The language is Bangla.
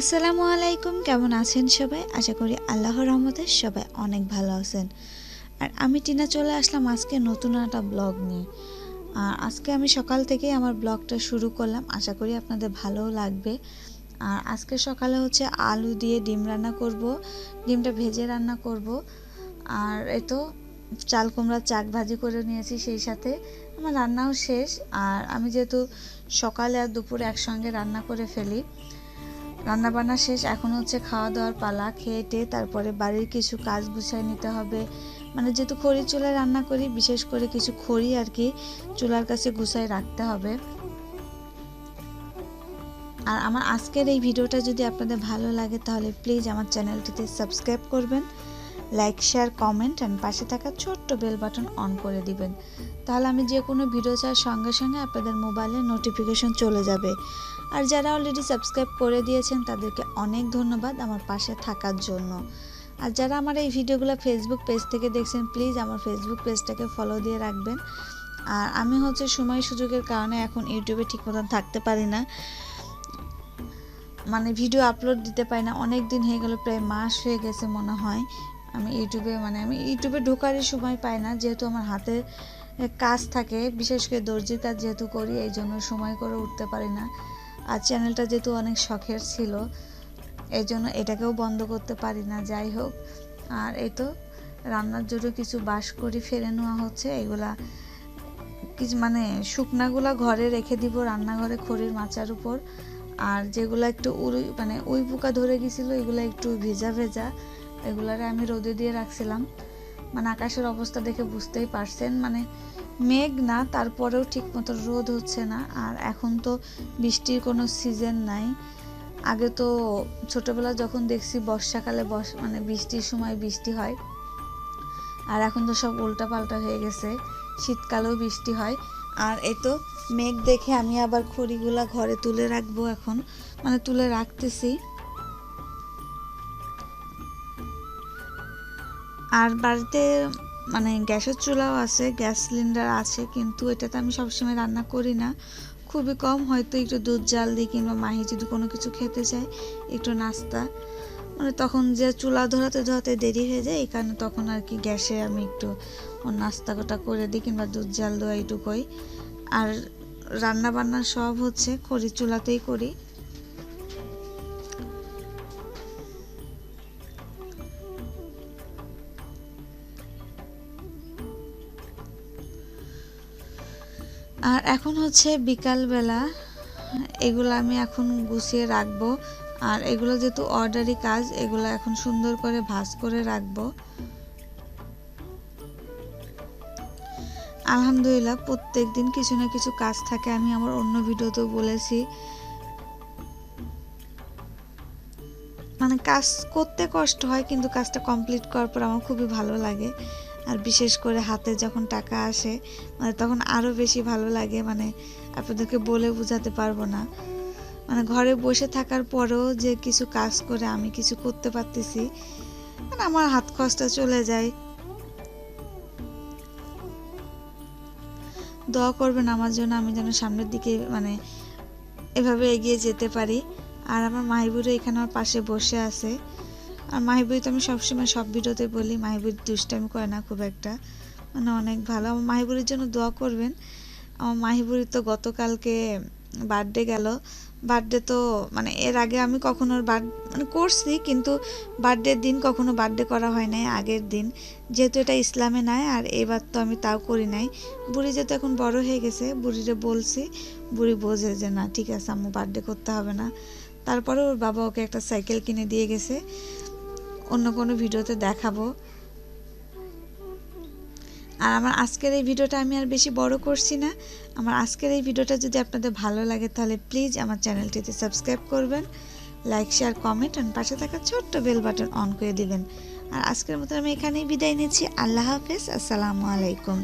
আসসালামু আলাইকুম, কেমন আছেন সবাই? আশা করি আল্লাহর রহমতে সবাই অনেক ভালো আছেন। আর আমি টিনা চলে আসলাম আজকে নতুন একটা ব্লগ নিয়ে। আর আজকে আমি সকাল থেকেই আমার ব্লগটা শুরু করলাম। আশা করি আপনাদের ভালোও লাগবে। আর আজকে সকালে হচ্ছে আলু দিয়ে ডিম রান্না করব, ডিমটা ভেজে রান্না করব। আর এই তো চাল কুমড়ার চাক ভাজি করে নিয়েছি সেই সাথে। আমার রান্নাও শেষ। আর আমি যেহেতু সকালে আর দুপুরে একসঙ্গে রান্না করে ফেলি রান্না বান্না শেষ, এখন হচ্ছে খাওয়া দাওয়ার পালা খেয়ে তারপরে বাড়ির কিছু কাজ গুছিয়ে নিতে হবে। মানে যেহেতু খড়ি চুলায় রান্না করি, বিশেষ করে কিছু খড়ি আর কি চুলার কাছে গুছায় রাখতে হবে। আর আমার আজকের এই ভিডিওটা যদি আপনাদের ভালো লাগে, তাহলে প্লিজ আমার চ্যানেলটিতে সাবস্ক্রাইব করবেন। লাইক শেয়ার কমেন্ট অ্যান্ড পাশে থাকা ছোট্ট বেল বাটন অন করে দিবেন। তাহলে আমি যে কোনো ভিডিও চাওয়ার সঙ্গে সঙ্গে আপনাদের মোবাইলে নোটিফিকেশন চলে যাবে। আর যারা অলরেডি সাবস্ক্রাইব করে দিয়েছেন, তাদেরকে অনেক ধন্যবাদ আমার পাশে থাকার জন্য। আর যারা আমার এই ভিডিওগুলো ফেসবুক পেজ থেকে দেখছেন প্লিজ আমার ফেসবুক পেজটাকে ফলো দিয়ে রাখবেন। আর আমি হচ্ছে সময় সুযোগের কারণে এখন ইউটিউবে ঠিক মতন থাকতে পারি না। মানে ভিডিও আপলোড দিতে পারি না। অনেক দিন হয়ে গেল, প্রায় মাস হয়ে গেছে মনে হয়। আমি ইউটিউবে মানে আমি ইউটিউবে ঢোকারই সময় পাই না, যেহেতু আমার হাতে কাজ থাকে, বিশেষ করে দর্জির কাজ যেহেতু করি, এই জন্য সময় করে উঠতে পারি না। আর চ্যানেলটা যেহেতু অনেক শখের ছিল, এই জন্য এটাকেও বন্ধ করতে পারি না, যাই হোক। আর এই তো, রান্নার জন্য কিছু বাস করি ফেলে নেওয়া হচ্ছে, এগুলা কিছু মানে শুকনাগুলা ঘরে রেখে দিব রান্নাঘরে খড়ির মাচার উপর। আর যেগুলো একটু উড়ি মানে উই পোকা ধরে গেছিল, এগুলো একটু ভেজা ভেজা। এগুলারে আমি রোদে দিয়ে রাখছিলাম। মানে আকাশের অবস্থা দেখে বুঝতেই পারছেন মানে মেঘ না, তারপরেও ঠিক মতো রোদ হচ্ছে না। আর এখন তো বৃষ্টির কোনো সিজন নাই। আগে তো ছোটবেলা যখন দেখছি বর্ষাকালে বর্ষ মানে বৃষ্টির সময় বৃষ্টি হয়। আর এখন তো সব উল্টাপাল্টা হয়ে গেছে, শীতকালেও বৃষ্টি হয়। আর এই তো মেঘ দেখে আমি আবার খড়িগুলা ঘরে তুলে রাখব এখন। মানে তুলে রাখতেছি। আর বাড়িতে মানে গ্যাসের চুলাও আছে, গ্যাস সিলিন্ডার আছে, কিন্তু এটাতে আমি সবসময় রান্না করি না। খুবই কম হয়তো একটু দুধ জাল দিই কিংবা মাহি যদি কোনো কিছু খেতে চায়, একটু নাস্তা। মানে তখন যে চুলা ধরাতে ধরাতে দেরি হয়ে যায় কারণে তখন আর কি গ্যাসে আমি একটু নাস্তা কোটা করে দিই কিংবা দুধ জাল দেওয়া এইটুকুই। আর রান্না বান্না সব হচ্ছে খড়ি চুলাতেই করি। আর এখন হচ্ছে বিকালবেলা, এগুলো আমি এখন গুছিয়ে রাখব। আর এগুলো যেহেতু অর্ডারি কাজ, এগুলো এখন সুন্দর করে ভাজ করে রাখব। আলহামদুলিল্লাহ, প্রত্যেক দিন কিছু না কিছু কাজ থাকে, আমি আমার অন্য ভিডিওতেও বলেছি। মানে কাজ করতে কষ্ট হয়, কিন্তু কাজটা কমপ্লিট করার পর আমার খুবই ভালো লাগে। আর বিশেষ করে হাতে যখন টাকা আসে মানে তখন আরও বেশি ভালো লাগে মানে আপনাদেরকে বলে বোঝাতে পারব না। মানে ঘরে বসে থাকার পরেও যে কিছু কাজ করে আমি কিছু করতে পারতেছি মানে আমার হাত খরচটা চলে যায়। দোয়া করবেন আমার জন্য আমি যেন সামনের দিকে মানে এভাবে এগিয়ে যেতে পারি। আর আমার মাহিবুরও এখানে আমার পাশে বসে আছে। আর মাহিবুরি তো আমি সবসময় সব ভিডিওতে বলি, মাহিবুরি দুষ্টামি করে না খুব একটা। মানে অনেক ভালো। আমার মাহিবুরির জন্য দোয়া করবেন। আমার মাহিবুরি তো গতকালকে বার্থডে গেল। বার্থডে তো মানে এর আগে আমি কখনো বার্থ মানে করছি, কিন্তু বার্থডের দিন কখনো বার্থডে করা হয় নাই, আগের দিন। যেহেতু এটা ইসলামে নাই, আর এবার তো আমি তাও করি নাই। বুড়ি যেহেতু এখন বড় হয়ে গেছে, বুড়িরে বলছি, বুড়ি বোঝে যে না, ঠিক আছে, আম্মু বার্থডে করতে হবে না। তারপরে ওর বাবা ওকে একটা সাইকেল কিনে দিয়ে গেছে। অন্য কোনো ভিডিওতে দেখাবো। আর আমার আজকের এই ভিডিওটা আমি আর বেশি বড় করছি না। আমার আজকের এই ভিডিওটা যদি আপনাদের ভালো লাগে তাহলে প্লিজ আমার চ্যানেলটিতে সাবস্ক্রাইব করবেন, লাইক, শেয়ার, কমেন্ট আর পাশে থাকা ছোট্ট বেল বাটন অন করে দিবেন। আর আজকের মতো আমি এখানেই বিদায় নিচ্ছি। আল্লাহ হাফেজ। আসসালামু আলাইকুম।